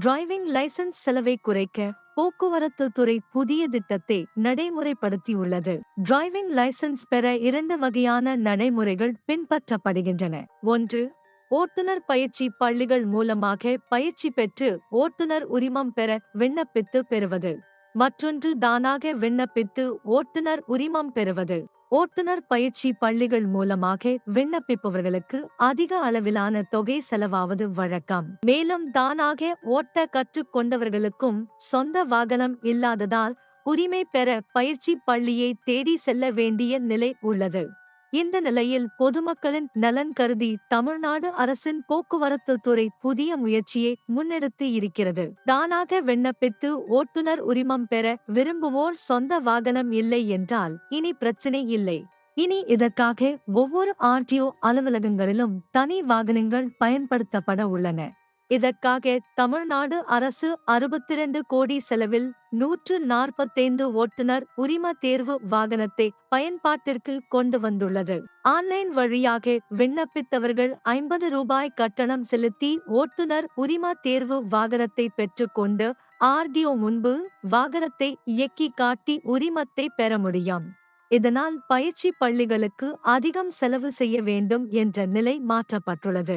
Driving licence செலவை குறைக்க போக்குவரத்து துறை புதிய திட்டத்தை நடைமுறைப்படுத்தியுள்ளது. டிரைவிங் லைசென்ஸ் பெற இரண்டு வகையான நடைமுறைகள் பின்பற்றப்படுகின்றன. ஒன்று ஓட்டுநர் பயிற்சி பள்ளிகள் மூலமாக பயிற்சி பெற்று ஓட்டுநர் உரிமம் பெற விண்ணப்பித்து பெறுவது. மற்றொன்று தானாக விண்ணப்பித்து ஓட்டுநர் உரிமம் பெறுவது. ஓட்டுநர் பயிற்சி பள்ளிகள் மூலமாக விண்ணப்பிப்பவர்களுக்கு அதிக அளவிலான தொகை செலவாவது வழக்கம். மேலும் தானாக ஓட்ட கற்றுக்கொண்டவர்களுக்கும் சொந்த வாகனம் இல்லாததால் உரிமை பெற பயிற்சி பள்ளியை தேடி செல்ல வேண்டிய நிலை உள்ளது. இந்த நிலையில் பொதுமக்களின் நலன் கருதி தமிழ்நாடு அரசின் போக்குவரத்து துறை புதிய முயற்சியை முன்னெடுத்து இருக்கிறது. தானாக விண்ணப்பித்து ஓட்டுநர் உரிமம் பெற விரும்புவோர் சொந்த வாகனம் இல்லை என்றால் இனி பிரச்சனை இல்லை. இனி இதற்காக ஒவ்வொரு ஆர்டிஓ அலுவலகங்களிலும் தனி வாகனங்கள் பயன்படுத்தப்பட உள்ளன. இதற்காக தமிழ்நாடு அரசு அறுபத்திரண்டு கோடி செலவில் நூற்று நாற்பத்தைந்து ஓட்டுநர் உரிம தேர்வு வாகனத்தை பயன்பாட்டிற்கு கொண்டு வந்துள்ளது. ஆன்லைன் வழியாக விண்ணப்பித்தவர்கள் ஐம்பது ரூபாய் கட்டணம் செலுத்தி ஓட்டுநர் உரிம தேர்வு வாகனத்தை பெற்றுக்கொண்டு ஆர்டிஓ முன்பு வாகனத்தை இயக்கி காட்டி உரிமத்தை பெற முடியும். இதனால் பயிற்சி பள்ளிகளுக்கு அதிகம் செலவு செய்ய வேண்டும் என்ற நிலை மாற்றப்பட்டுள்ளது.